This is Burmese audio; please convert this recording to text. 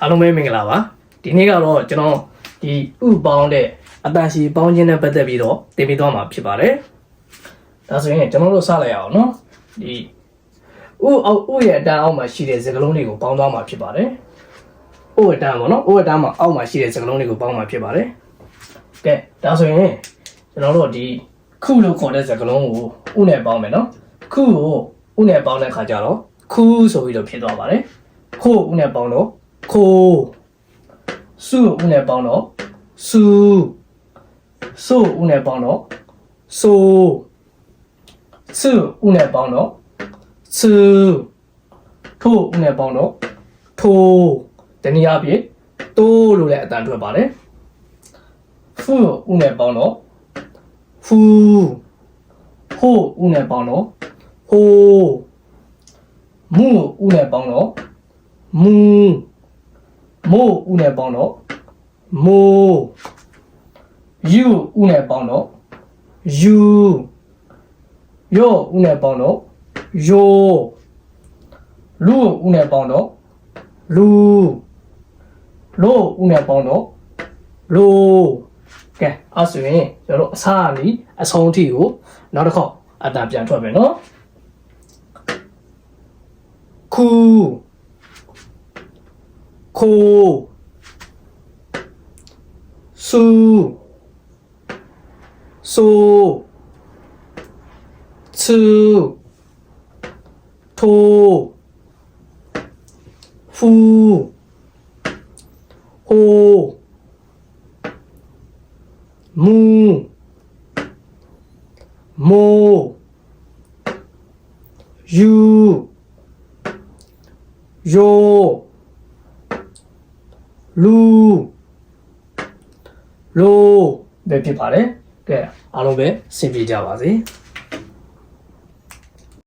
အားလုံးပဲမင်္ဂလာပါဒီနေ့ကတော့ကျွန်တော်ဒီဥပေါင်းတဲ့အတန်ရှည်ပေါင်းခြင်းနဲ့ပတ်သက်ပြီးတော့တင်ပြသွားမှာဖြစ်ပါတယ်ဒါဆိုရင်ကျွန်တော်တို့စလိုက်အောင်နော်ဒီဥအောက်ဥရဲ့အတန်အောက်မှာရှိတဲ့စကားလုံးတွေကိုပေါင်းသွားမှာဖြစ်ပါတယ်ဥအတန်ပေါ့နော်ဥအတန်မှာအောက်မှာရှိတဲ့စကားလုံးတွေကိုပေါင်းမှာဖြစ်ပါတယ်ကဲဒါဆိုရင်ကျွန်တော်တို့ဒီခုလို့ခေါ်တဲ့စကားလုံးကိုဥနဲ့ပေါင်းမယ်နော်ခုကိုဥနဲ့ပေါင်းတဲ့ခါကျတော့ခုဆိုပြီးတော့ဖြစ်သွားပါတယ်ခို့ဥနဲ့ပေါင်းတော့ ခိုးစုဥနဲ့ပေါင်းတော့စုဆိုဥနဲ့ပေါင်းတော့ဆိုစုဥနဲ့ပေါင်းတော့စုထို့ဥနဲ့ပေါင်းတော့ထိုးတနည်းအားဖြင့်တိုးလို့လည်းအတန်ထွက်ပါတယ်ဖူဥနဲ့ပေါင်းတော့ဖူဟိုဥနဲ့ပေါင်းတော့ဟိုမူဥနဲ့ပေါင်းတော့မူ မို့ဥနဲ့ပေါင်းတော့မိုးယူဥနဲ့ပေါင်းတော့ယူယောဥနဲ့ပေါင်းတော့ယောလူဥနဲ့ပေါင်းတော့လူလို့ဥနဲ့ပေါင်းတော့လိုကဲအဲ့ဆိုရင်ကျွန်တော်တို့အစားအနီးအဆုံးအထိကိုနောက်တစ်ခေါက်အတန်ပြန်ထွက်မယ်နော် ခူခိုးဆူဆိုချူထိုးဖူဟိုမူမိုယူယို လူလိုပဲဖြစ်ပါတယ်ကဲအားလုံးပဲစင်ပြေကြပါစေ